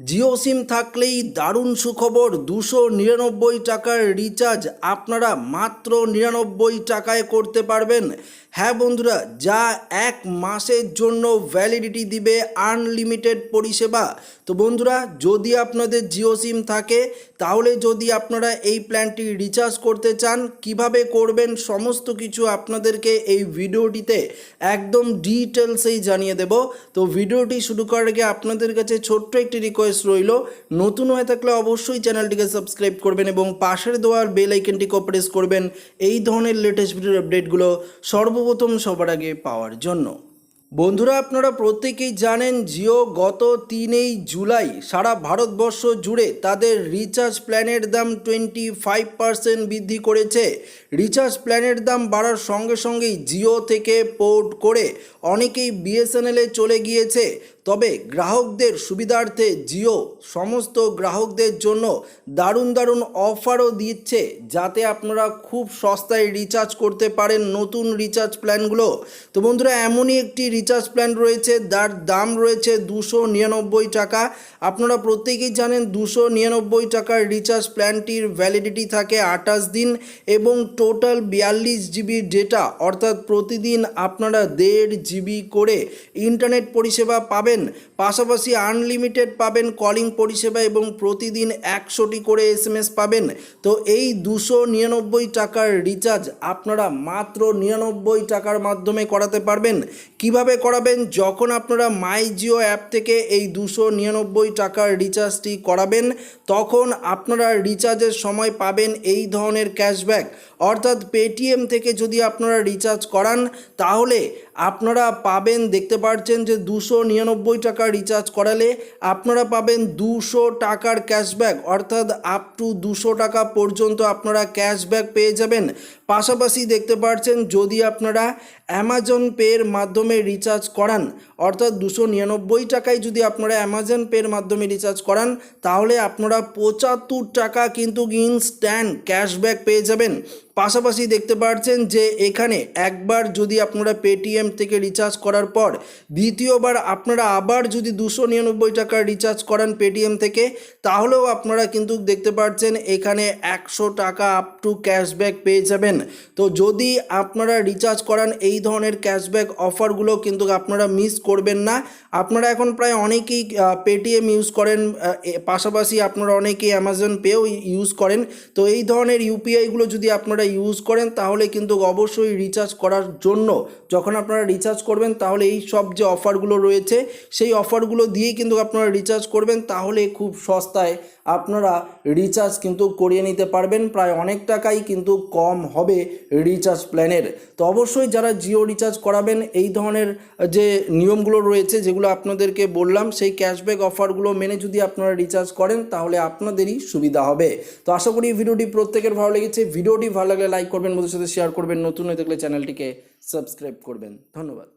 জিও সিম থাকলেই দারুণ সুখবর। দুশো নিরানব্বই টাকার রিচার্জ আপনারা মাত্র নিরানব্বই টাকায় করতে পারবেন। হ্যাঁ বন্ধুরা, যা এক মাসের জন্য ভ্যালিডিটি দিবে আনলিমিটেড পরিষেবা। তো বন্ধুরা, যদি আপনাদের জিও সিম থাকে, তাহলে যদি আপনারা এই প্ল্যানটি রিচার্জ করতে চান, কীভাবে করবেন সমস্ত কিছু আপনাদেরকে এই ভিডিওটিতে একদম ডিটেলসেই জানিয়ে দেব। তো ভিডিওটি শুরু করার আগে আপনাদের কাছে ছোট্ট একটি রিকোয়েস্ট রইল। নতুন হয়ে থাকলে অবশ্যই চ্যানেলটিকে সাবস্ক্রাইব করবেন এবং পাশের দেওয়ার বেল আইকনটিকেও প্রেস করবেন এই ধরনের লেটেস্ট ভিডিওর আপডেটগুলো সর্বপ্রথম সবার আগে পাওয়ার জন্য। বন্ধুরা, আপনারা প্রত্যেকেই জানেন জিও গত তিনই জুলাই সারা ভারতবর্ষ জুড়ে তাদের রিচার্জ প্ল্যানের দাম টোয়েন্টি ফাইভ পার্সেন্ট বৃদ্ধি করেছে। রিচার্জ প্ল্যানের দাম বাড়ার সঙ্গে সঙ্গেই জিও থেকে পোর্ট করে অনেকেই বিএসএনএলে চলে গিয়েছে। তবে গ্রাহকদের সুবিধার্থে জিও সমস্ত গ্রাহকদের জন্য দারুণ দারুণ অফারও দিচ্ছে, যাতে আপনারা খুব সস্তায় রিচার্জ করতে পারেন নতুন রিচার্জ প্ল্যানগুলো তো বন্ধুরা, এমনই একটি রিচার্জ প্ল্যান রয়েছে, যার দাম রয়েছে দুশো নিরানব্বই টাকা। আপনারা প্রত্যেকেই জানেন দুশো নিরানব্বই টাকার রিচার্জ প্ল্যানটির ভ্যালিডিটি থাকে আঠাশ দিন এবং টোটাল বিয়াল্লিশ জিবি ডেটা অর্থাৎ প্রতিদিন আপনারা দেড় জিবি করে ইন্টারনেট পরিষেবা পাবেন। পাশাপাশি আনলিমিটেড পাবেন কলিং পরিষেবা এবং প্রতিদিন একশোটি করে এসএমএস পাবেন। তো এই দুশো নিরানব্বই টাকার রিচার্জ আপনারা মাত্র নিরানব্বই টাকার মাধ্যমে করাতে পারবেন। কীভাবে করাবেন? যখন আপনারা মাই জিও অ্যাপ থেকে এই দুশো নিরানব্বই টাকার রিচার্জটি করাবেন, তখন আপনারা রিচার্জের সময় পাবেন এই ধরনের ক্যাশব্যাক অর্থাৎ পেটিএম থেকে যদি আপনারা রিচার্জ করান, তাহলে আপনারা পাবেন, দেখতে পাচ্ছেন যে দুশো নিরানব্বই টাকা রিচার্জ করালে আপনারা পাবেন দুশো টাকার ক্যাশব্যাক অর্থাৎ আপ টু দুশো টাকা পর্যন্ত আপনারা ক্যাশব্যাক পেয়ে যাবেন। পাশাপাশি দেখতে পাচ্ছেন যদি আপনারা অ্যামাজন পের মাধ্যমে রিচার্জ করান, অর্থাৎ দুশো নিরানব্বই টাকায় যদি আপনারা অ্যামাজন পের মাধ্যমে রিচার্জ করান, তাহলে আপনারা পঁচাত্তর টাকা কিন্তু ইনস্ট্যান্ট ক্যাশব্যাক পেয়ে যাবেন। পাশাপাশি দেখতে পাচ্ছেন যে এখানে একবার যদি আপনারা পেটিএম থেকে রিচার্জ করার পর, দ্বিতীয়বার আপনারা আবার যদি দুশো নিরানব্বই টাকার রিচার্জ করান পেটিএম থেকে, তাহলেও আপনারা কিন্তু দেখতে পাচ্ছেন এখানে একশো টাকা আপ টু ক্যাশব্যাক পেয়ে যাবেন। তো যদি আপনারা রিচার্জ করান এই ধরনের ক্যাশব্যাক অফারগুলো কিন্তু আপনারা মিস করবেন না। আপনারা এখন প্রায় অনেকেই পেটিএম ইউজ করেন পাশাপাশি আপনারা অনেকেই অ্যামাজন পেও ইউজ করেন। তো এই ধরনের ইউপিআইগুলো যদি আপনারা ইউজ করেন, তাহলে কিন্তু অবশ্যই রিচার্জ করার জন্য, যখন আপনারা রিচার্জ করবেন, তাহলে এই সব যে অফারগুলো রয়েছে, সেই অফারগুলো দিয়েই কিন্তু আপনারা রিচার্জ করবেন, তাহলে খুব সস্তায় আপনারা রিচার্জ কিন্তু করিয়ে নিতে পারবেন। প্রায় অনেক টাকাই কিন্তু কম হবে রিচার্জ প্ল্যানের তো অবশ্যই যারা জিও রিচার্জ করাবেন, এই ধরনের যে নিয়মগুলো রয়েছে, যেগুলো আপনাদেরকে বললাম, সেই ক্যাশব্যাক অফারগুলো মেনে যদি আপনারা রিচার্জ করেন, তাহলে আপনাদেরই সুবিধা হবে। তো আশা করি ভিডিওটি প্রত্যেকের ভালো লেগেছে। ভিডিওটি ভালো লাগলে লাইক করবেন, বন্ধুদের সাথে শেয়ার করবেন। নতুন হয়ে থাকলে চ্যানেলটিকে সাবস্ক্রাইব করবেন। ধন্যবাদ।